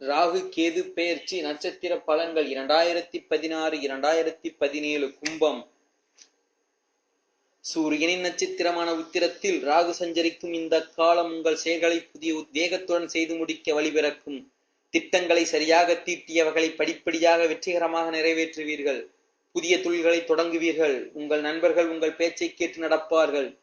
ராகு கேது பெயர்ச்சி நட்சத்திர பலன்கள் இரண்டாயிரத்தி பதினாறு இரண்டாயிரத்தி பதினேழு கும்பம். சூரியனின் நட்சத்திரமான உத்திரத்தில் ராகு சஞ்சரிக்கும் இந்த காலம் உங்கள் செயல்களை புதிய உத்வேகத்துடன் செய்து முடிக்க வழிபிறக்கும். திட்டங்களை சரியாக தீட்டியவர்களை படிப்படியாக வெற்றிகரமாக நிறைவேற்றுவீர்கள். புதிய தொழில்களை தொடங்குவீர்கள். உங்கள் நண்பர்கள் உங்கள் பேச்சை கேட்டு நடப்பார்கள்.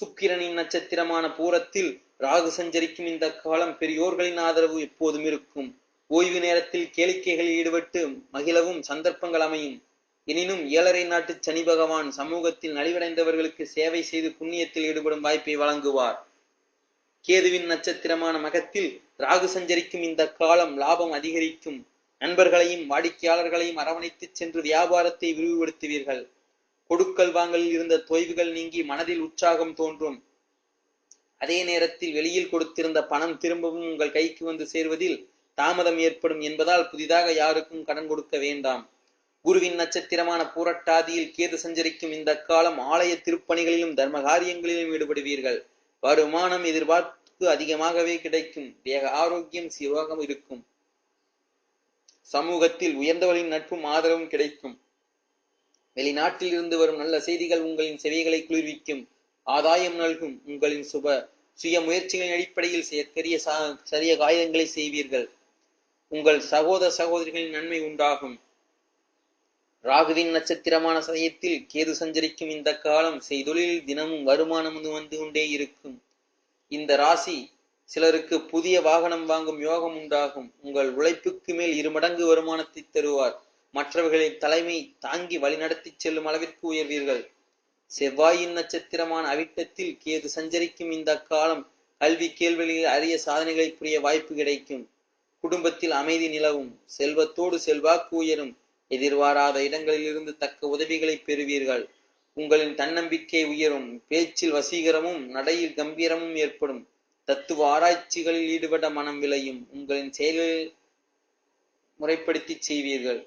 சுக்கிரனின் நட்சத்திரமான பூரத்தில் ராகு சஞ்சரிக்கும் இந்த காலம் பெரியோர்களின் ஆதரவு எப்போதும் இருக்கும். ஓய்வு நேரத்தில் கேளிக்கைகளில் ஈடுபட்டு மகிழவும் சந்தர்ப்பங்கள் அமையும். எனினும் ஏழரை நாட்டு சனி பகவான் சமூகத்தில் நலிவடைந்தவர்களுக்கு சேவை செய்து புண்ணியத்தில் ஈடுபடும் வாய்ப்பை வழங்குவார். கேதுவின் நட்சத்திரமான மகத்தில் ராகு சஞ்சரிக்கும் இந்த காலம் லாபம் அதிகரிக்கும். நண்பர்களையும் வாடிக்கையாளர்களையும் அரவணைத்து சென்று வியாபாரத்தை விரிவுபடுத்துவீர்கள். கொடுக்கல் வாங்கலில் இருந்த தொய்வுகள் நீங்கி மனதில் உற்சாகம் தோன்றும். அதே நேரத்தில் வெளியில் கொடுத்திருந்த பணம் திரும்பவும் உங்கள் கைக்கு வந்து சேர்வதில் தாமதம் ஏற்படும் என்பதால் புதிதாக யாருக்கும் கடன் கொடுக்க வேண்டாம். குருவின் நட்சத்திரமான பூரட்டாதியில் கேது சஞ்சரிக்கும் இந்த காலம் ஆலய திருப்பணிகளிலும் தர்ம காரியங்களிலும் ஈடுபடுவீர்கள். வருமானம் எதிர்பார்ப்பு அதிகமாகவே கிடைக்கும். தேக ஆரோக்கியம் சிவகம் இருக்கும். சமூகத்தில் உயர்ந்தவரின் நட்பும் ஆதரவும் கிடைக்கும். வெளிநாட்டில் இருந்து வரும் நல்ல செய்திகள் உங்களின் செவிகளை குளிர்விக்கும். ஆதாயம் நல்கும் உங்களின் சுப சுய முயற்சிகளின் அடிப்படையில் செயற்கரிய சரிய காயங்களை செய்வீர்கள். உங்கள் சகோதர சகோதரிகளின் நன்மை உண்டாகும். ராகுவின் நட்சத்திரமான சதயத்தில் கேது சஞ்சரிக்கும் இந்த காலம் செய்தொழிலில் தினமும் வருமானம் வந்து கொண்டே இருக்கும். இந்த ராசி சிலருக்கு புதிய வாகனம் வாங்கும் யோகம் உண்டாகும். உங்கள் உழைப்புக்கு மேல் இருமடங்கு வருமானத்தை தருவார். மற்றவர்களின் தலைமை தாங்கி வழிநடத்தி செல்லும் அளவிற்கு உயர்வீர்கள். செவ்வாயின் நட்சத்திரமான அவிட்டத்தில் கேது சஞ்சரிக்கும் இந்த காலம் கல்வி கேள்விகளில் அரிய சாதனைகளை புரிய வாய்ப்பு கிடைக்கும். குடும்பத்தில் அமைதி நிலவும். செல்வத்தோடு செல்வாக்கு உயரும். எதிர்பாராத இடங்களில் இருந்து தக்க உதவிகளை பெறுவீர்கள். உங்களின் தன்னம்பிக்கை உயரும். பேச்சில் வசீகரமும் நடையில் கம்பீரமும் ஏற்படும். தத்துவ ஆராய்ச்சிகளில் ஈடுபட மனம் விளையும். உங்களின் செயல்களில் முறைப்படுத்தி செய்வீர்கள்.